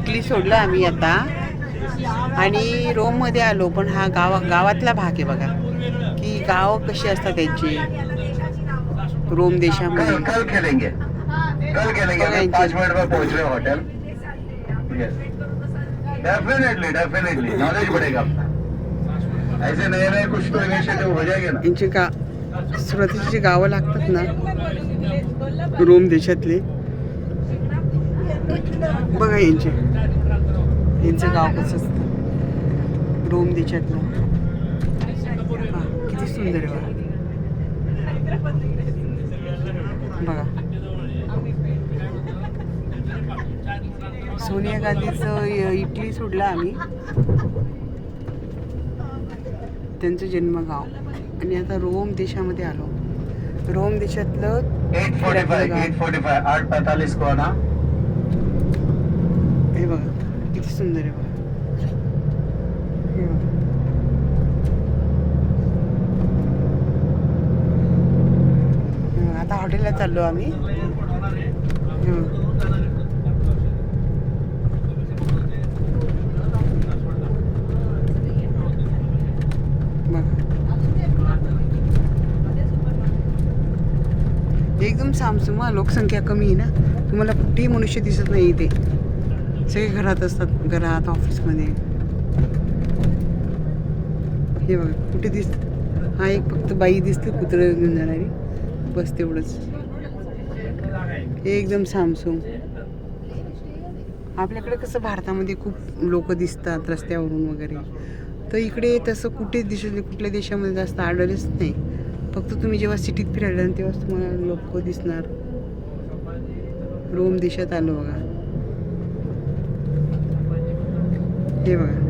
Italy सोडलं आम्ही आता. आणि रोममध्ये आलो पण हा गावा गावातला भाग आहे बघा. की गाव कशी असतात त्यांची? रोम देशामध्ये. कल कल खेलेंगे. कल खेलेंगे. अभी पाँच मिनट में पहुंच रहे हैं होटल डेफिनेटली डेफिनेटली नॉलेज बढ़ेगा अपना ऐसे नए नए कुछ तो इनिशिएटिव हो जाएंगे ना. यांची गा सुरुवातीची गावं लागतात ना रोम देशातली बघा यांचे. यांचं गाव कसं असतं? रोम देशातलं हा, किती सुंदर आहे बघा. बघा. सोनिया गांधीचं इटली सोडलं आम्ही. त्यांचं जन्मगाव. आणि आता रोम देशामध्ये आलो. रोम देशातलं आठ पैंतालीस को आना हे बघा किती सुंदर आहे बघा. हे बघा. आता हॉटेलला चाललो आम्ही. एकदम सामसुमा लोकसंख्या कमी आहे ना. तुम्हाला कुठेही मनुष्य दिसत नाही इथे. सगळे घरात असतात घरात ऑफिसमध्ये. हे बघा कुठे दिसत? हा एक फक्त बाई दिसते कुत्रं घेऊन जाणारी. बस तेवढंच. हे एकदम सामसूम आपल्याकडे कसं भारतामध्ये खूप लोक दिसतात रस्त्यावरून वगैरे. तर इकडे तसं कुठेच दिसत नाही कुठल्या देशामध्ये जास्त आढळच नाही. फक्त तुम्ही जेव्हा सिटीत फिरायला तेव्हाच तुम्हाला लोक दिसणार. रोम देशात आलो बघा. हे बघा